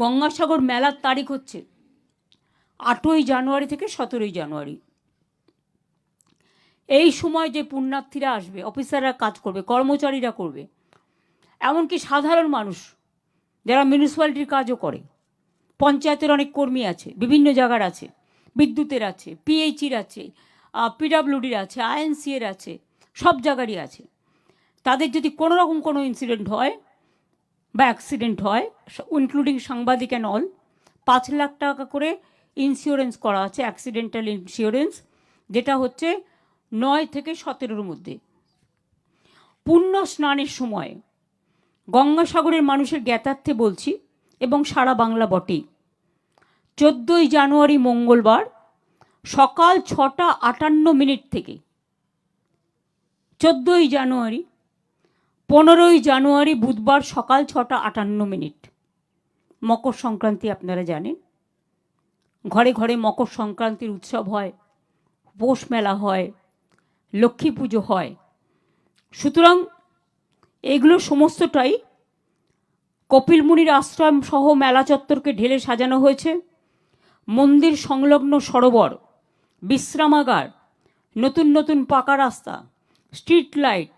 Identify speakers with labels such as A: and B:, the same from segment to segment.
A: গঙ্গাসাগর মেলার তারিখ হচ্ছে আটই জানুয়ারি থেকে সতেরোই জানুয়ারি। এই সময় যে পুণ্যার্থীরা আসবে, অফিসাররা কাজ করবে, কর্মচারীরা করবে, এমনকি সাধারণ মানুষ যারা মিউনিসিপ্যালিটির কাজও করে, পঞ্চায়েতের অনেক কর্মী আছে, বিভিন্ন জায়গার আছে, বিদ্যুতের আছে পিএইচির আছে পিডাব্লিউডির আছে আইএনসিএর আছে, সব জায়গারই আছে। তাদের যদি কোনো রকম কোনো ইনসিডেন্ট হয় বা অ্যাক্সিডেন্ট হয় ইনক্লুডিং সাংবাদিক অ্যান্ড অল পাঁচ লাখ টাকা করে ইন্স্যুরেন্স করা আছে অ্যাক্সিডেন্টাল ইন্স্যুরেন্স যেটা হচ্ছে নয় থেকে সতেরোর মধ্যে। পুণ্য স্নানের সময় গঙ্গাসাগরের মানুষের জ্ঞাতার্থে বলছি, এবং সারা বাংলা বটেই। চোদ্দোই জানুয়ারি মঙ্গলবার সকাল ছটা আটান্ন মিনিট থেকে, চোদ্দোই জানুয়ারি পনেরোই জানুয়ারি বুধবার সকাল ছটা আটান্ন মিনিট। মকর সংক্রান্তি আপনারা জানেন। ঘরে ঘরে মকর সংক্রান্তির উৎসব হয়, পৌষ মেলা হয়, লক্ষ্মী পুজো হয়। সুতরাং এগুলো সমস্তটাই কপিলমুনির আশ্রম সহ মেলা চত্বরকে ঢেলে সাজানো হয়েছে। মন্দির সংলগ্ন সরোবর, বিশ্রামাগার, নতুন নতুন পাকা রাস্তা, স্ট্রিট লাইট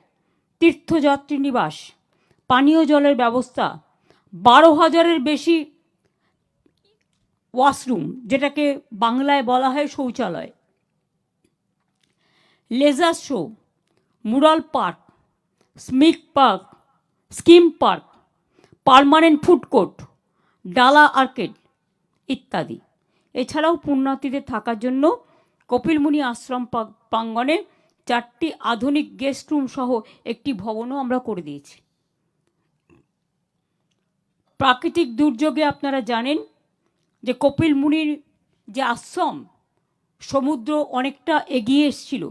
A: তীর্থযাত্রী নিবাস। পানীয় জলের ব্যবস্থা। বারো হাজারের বেশি ওয়াশরুম, যেটাকে বাংলায় বলা হয় শৌচালয়। লেজার শো, মুরাল পার্ক স্মিক park, scheme park, permanent food court, ডালা আর্কেড ইত্যাদি। এছাড়াও পুণ্যার্থীদের থাকার জন্য কপিলমুনি আশ্রম প্রাঙ্গণে চারটি আধুনিক গেস্ট রুম সহ একটি ভবনও আমরা করে দিয়েছি। প্রাকৃতিক দুর্যোগে আপনারা জানেন যে কপিল মুনির যে আশ্রম, সমুদ্র অনেকটা এগিয়ে এসছিল।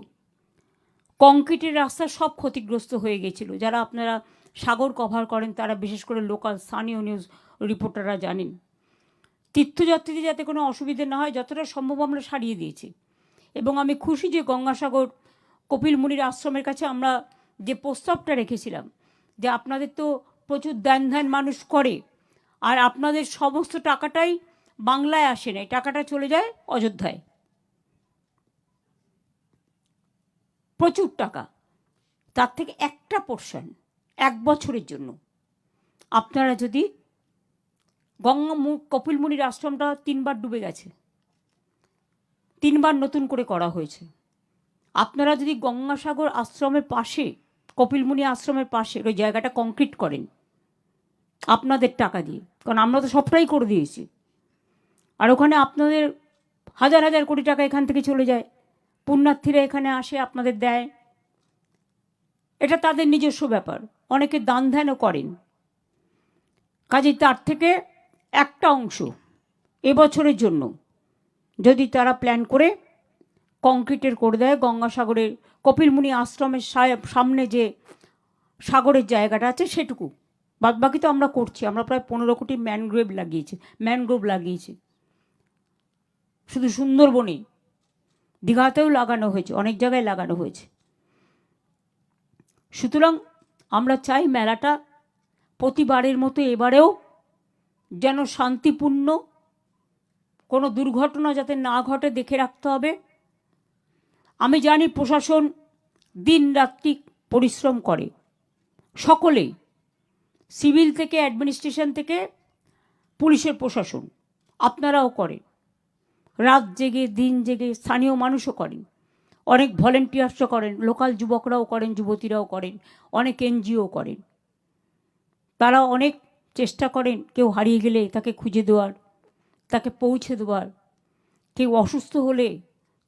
A: কংক্রিটের রাস্তা সব ক্ষতিগ্রস্ত হয়ে গেছিল। যারা আপনারা সাগর কভার করেন, তারা বিশেষ করে লোকাল স্থানীয় নিউজ রিপোর্টাররা জানেন। তীর্থযাত্রীদের যাতে কোনো অসুবিধে না হয়, যতটা সম্ভব আমরা সারিয়ে দিয়েছি। এবং আমি খুশি যে গঙ্গাসাগর কপিল মুনির আশ্রমের কাছে আমরা যে প্রস্তাবটা রেখেছিলাম, যে আপনাদের তো প্রচুর ধ্যান ধ্যান মানুষ করে, আর আপনাদের সমস্ত টাকাটাই বাংলায় আসে না টাকাটা চলে যায় অযোধ্যায়। প্রচুর টাকা, তার থেকে একটা পোর্শন এক বছরের জন্য। আপনারা যদি গঙ্গা কপিলমুনির আশ্রমটা তিনবার ডুবে গেছে, তিনবার নতুন করে করা হয়েছে। আপনারা যদি গঙ্গাসাগর আশ্রমের পাশে, কপিলমুনি আশ্রমের পাশে ওই জায়গাটা কংক্রিট করেন, আপনাদের টাকা দিয়ে, কারণ আমরা তো সবটাই করে দিয়েছি। আর ওখানে আপনাদের হাজার হাজার কোটি টাকা এখান থেকে চলে যায়। পুণ্যার্থীরা এখানে আসে, আপনাদের দেয়। এটা তাদের নিজস্ব ব্যাপার। অনেকে দান ধ্যানও করেন। কাজেই তার থেকে একটা অংশ এবছরের জন্য যদি তারা প্ল্যান করে কংক্রিটের করে দেয় গঙ্গাসাগরের কপিলমুনি আশ্রমের সামনে যে সাগরের জায়গাটা আছে সেটুকু। বাদ বাকি তো আমরা করছি, আমরা প্রায় পনেরো কোটি ম্যানগ্রোভ লাগিয়েছি ম্যানগ্রোভ লাগিয়েছি। শুধু সুন্দরবনে দীঘাতেও লাগানো হয়েছে, অনেক জায়গায় লাগানো হয়েছে। সুতরাং আমরা চাই মেলাটা প্রতিবারের মতো এবারেও যেন শান্তিপূর্ণ, কোনো দুর্ঘটনা যাতে না ঘটে, দেখে রাখতে হবে। আমি জানি প্রশাসন দিন রাত্রি পরিশ্রম করে। সকলেই, সিভিল থেকে, অ্যাডমিনিস্ট্রেশন থেকে, পুলিশের প্রশাসন, আপনারাও করেন। রাত জেগে, দিন জেগে স্থানীয় মানুষও করেন। অনেক ভলেন্টিয়ার্সও করেন লোকাল যুবকরাও করেন, যুবতীরাও করেন, অনেক এনজিও করেন। তারা অনেক চেষ্টা করেন কেউ হারিয়ে গেলে তাকে খুঁজে দেওয়ার, তাকে পৌঁছে দেওয়ার। কেউ অসুস্থ হলে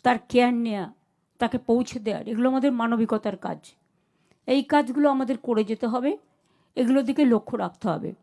A: তার কেয়ার নেওয়া তাকে পৌঁছে দেওয়ার। এগুলো আমাদের মানবিকতার কাজ। এই কাজগুলো আমাদের করে যেতে হবে। এগুলোর দিকে লক্ষ্য রাখতে হবে।